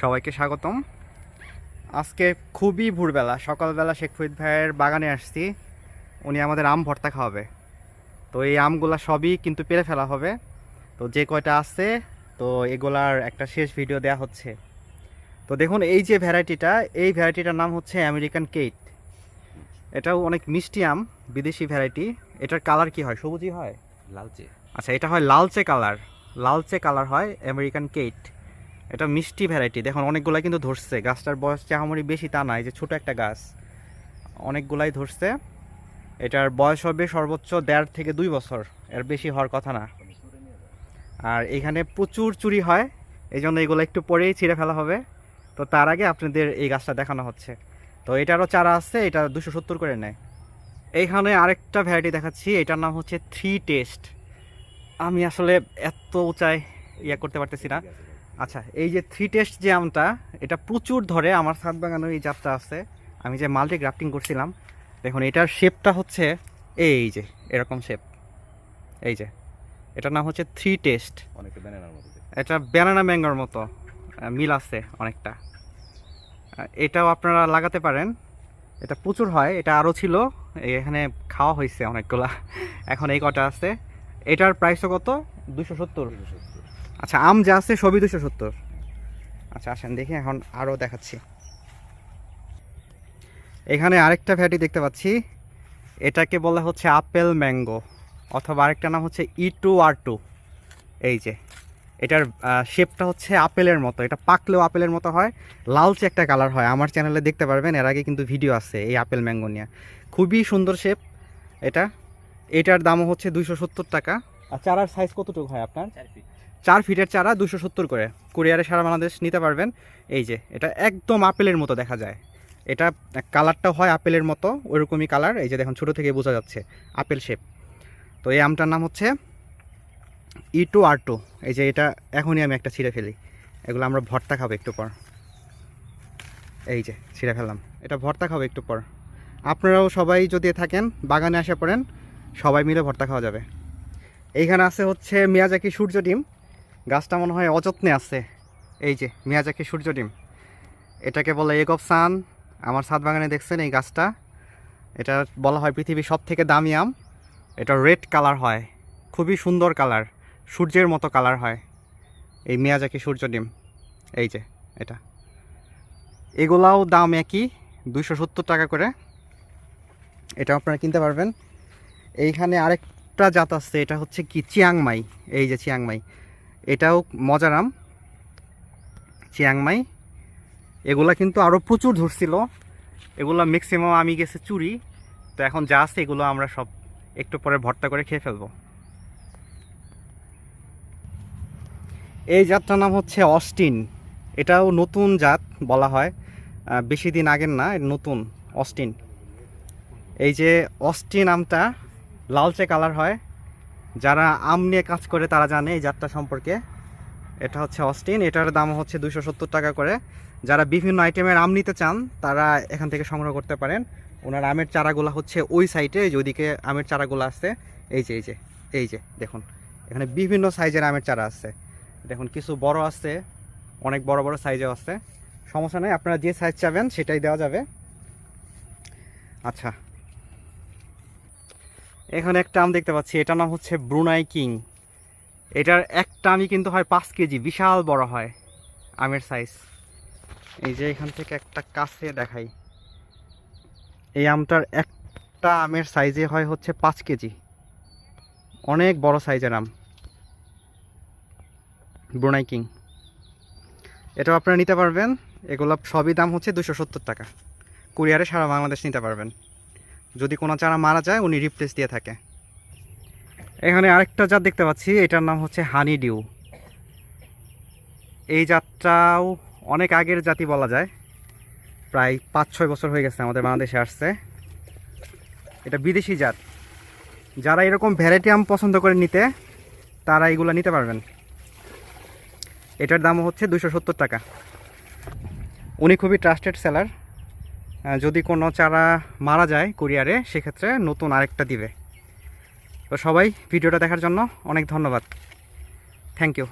সবাইকে স্বাগতম। আজকে খুবই ভোরবেলা সকালবেলা শেখ ফরিদ ভাইয়ের বাগানে আসছি। উনি আমাদের আম ভর্তা খাওয়াবে। তো এই আমগুলা সবই কিন্তু পেরে ফেলা হবে। তো যে কয়টা আছে তো এগুলার একটা শেষ ভিডিও দেয়া হচ্ছে। তো দেখুন এই যে ভ্যারাইটিটা এই ভ্যারাইটিটার নাম হচ্ছে আমেরিকান কেট। এটাও অনেক মিষ্টি আম বিদেশি ভ্যারাইটি। এটার কালার কি হয়? সবুজই হয়? লালচে। আচ্ছা এটা হয় লালচে কালার। লালচে কালার হয় আমেরিকান কেট। এটা মিষ্টি ভ্যারাইটি দেখুন, অনেকগুলা কিন্তু ধরছে। গাছটার বয়স চাহামরি বেশি তা না, এই যে ছোট একটা গাছ। অনেকগুলাই ধরছে। এটার বয়স হবে সর্বোচ্চ দেড় থেকে দুই বছর। এর বেশি হওয়ার কথা না। আর এখানে প্রচুর চুরি হয়। এই জন্য এগুলো একটু পরেই ছিঁড়ে ফেলা হবে। তো তার আগে আপনাদের এই গাছটা দেখানো হচ্ছে। তো এটারও চারা আছে, এটা দুশো সত্তর করে নেয়। এইখানে আরেকটা ভ্যারাইটি দেখাচ্ছি। এটার নাম হচ্ছে থ্রি টেস্ট আমি আসলে এত উঁচায় ইয়া করতে পারতেছি না। আচ্ছা এই যে থ্রি টেস্ট যে আমটা এটা প্রচুর ধরে আমার ছাদ বাগানে এই জাতটা আছে। আমি যে মাল্টি গ্রাফটিং করছিলাম দেখুন এটার শেপটা হচ্ছে এই যে এরকম শেপ এই যে এটার নাম হচ্ছে থ্রি টেস্ট। এটা ব্যানানা ম্যাঙ্গোর মতো মিল আছে অনেকটা। এটাও আপনারা লাগাতে পারেন। এটা প্রচুর হয় এটা আরও ছিল এখানে খাওয়া হয়েছে অনেকগুলা। এখন এই কটা আছে। এটার প্রাইসও কত? দুশো সত্তর। আচ্ছা আম যা আছে সবই দুশো সত্তর। আচ্ছা আসেন দেখি, এখন আরও দেখাচ্ছি। এখানে আরেকটা ভ্যারাইটি দেখতে পাচ্ছি। এটাকে বলা হচ্ছে আপেল ম্যাঙ্গো, অথবা আরেকটা নাম হচ্ছে ই টু আর টু। এই যে, এটার শেপটা হচ্ছে আপেলের মতো। এটা পাকলেও আপেলের মতো হয়, লালচে একটা কালার হয়। আমার চ্যানেলে দেখতে পারবেন, এর আগে কিন্তু ভিডিও আছে এই আপেল ম্যাঙ্গো নিয়ে। খুবই সুন্দর শেপ এটা। এটার দামও হচ্ছে দুইশো সত্তর টাকা। আর চারার সাইজ কতটুকু হয় আপনার? চার ফিটের চারা দুশো সত্তর করে। কুরিয়ারে সারা বাংলাদেশ নিতে পারবেন। এই যে, এটা একদম আপেলের মতো দেখা যায়। এটা কালারটাও হয় আপেলের মতো ওইরকমই কালার। এই যে দেখুন, ছোটো থেকে বোঝা যাচ্ছে আপেল শেপ তো এই আমটার নাম হচ্ছে ই টু আর টু এই যে এটা এখনই আমি একটা ছিঁড়ে ফেলি। এগুলো আমরা ভর্তা খাব একটু পর। এই যে, ছিঁড়ে ফেললাম। এটা ভর্তা খাব একটু পর। আপনারাও সবাই যদি থাকেন, বাগানে আসে পড়েন, সবাই মিলে ভর্তা খাওয়া যাবে। এইখানে আছে হচ্ছে মিয়াজাকি সূর্য ডিম। গাছটা মনে হয় অযত্নে আছে। এই যে, মিয়াজাকি সূর্য ডিম। এটাকে বলে এক অফ সান আমার ছাদ বাগানে দেখছেন এই গাছটা। এটা বলা হয় পৃথিবীর সব থেকে দামি আম। এটা রেড কালার হয়। খুবই সুন্দর কালার সূর্যের মতো কালার হয়। এই মিয়াজাকি সূর্য ডিম। এই যে, এটা। এগুলাও দাম একই দুশো সত্তর টাকা করে। এটা আপনারা কিনতে পারবেন। এইখানে আরেকটা জাত আছে, এটা হচ্ছে কি? চিয়াংমাই। এই যে চিয়াংমাই। এটাও মজার আম চিয়াংমাই। এগুলা কিন্তু আরও প্রচুর ধরছিল। এগুলা ম্যাক্সিমাম আমি গেছে চুরি। তো এখন যা আছে এগুলো আমরা সব একটু পরে ভর্তা করে খেয়ে ফেলব। এই জাতটার নাম হচ্ছে অস্টিন। এটাও নতুন জাত বলা হয়। বেশি দিন আগের না নতুন, অস্টিন। এই যে অস্টিন আমটা লালচে কালার হয়। যারা আম নিয়ে কাজ করে, তারা জানে এই জাতটা সম্পর্কে। এটা হচ্ছে অস্টিন, এটার দাম হচ্ছে দুশো সত্তর টাকা করে। যারা বিভিন্ন আইটেমের আম নিতে চান, তারা এখান থেকে সংগ্রহ করতে পারেন। ওনার আমের চারাগুলো হচ্ছে ওই সাইডে যে ওইদিকে আমের চারাগুলো আসছে। এই যে এই যে এই যে, দেখুন। এখানে বিভিন্ন সাইজের আমের চারা আছে দেখুন, কিছু বড় আছে অনেক বড় বড় সাইজেও আছে সমস্যা নেই, আপনারা যে সাইজ চাবেন, সেটাই দেওয়া যাবে। আচ্ছা এখানে একটা আম দেখতে পাচ্ছি, এটার নাম হচ্ছে ব্রুনাই কিং। এটার একটা আমি কিন্তু হয় পাঁচ কেজি, বিশাল বড় হয় আমের সাইজ এই যে এখান থেকে একটা কাছে দেখাই। এই আমটার একটা আমের সাইজে হয় হচ্ছে পাঁচ কেজি। অনেক বড় সাইজের আম। Brunei king. এটাও আপনারা নিতে পারবেন। এগুলো সবই দাম হচ্ছে দুশো সত্তর টাকা। কুরিয়ারে সারা বাংলাদেশ নিতে পারবেন। যদি কোনো চারা মারা যায়, উনি রিপ্লেস দিয়ে থাকে। এখানে আরেকটা জাত দেখতে পাচ্ছি, এটার নাম হচ্ছে হানি ডিউ এই জাতটাও অনেক আগের জাতি বলা যায়। প্রায় পাঁচ ছয় বছর হয়ে গেছে আমাদের বাংলাদেশে আসছে। এটা বিদেশি জাত। যারা এরকম ভ্যারাইটি আম পছন্দ করে নিতে, তারা এগুলো নিতে পারবেন। এটার দাম হচ্ছে দুশো টাকা। উনি খুবই ট্রাস্টেড সেলার যদি কোনো চারা মারা যায় কুরিয়ারে, সেক্ষেত্রে নতুন আরেকটা দিবে। তো সবাই ভিডিওটা দেখার জন্য অনেক ধন্যবাদ। Thank you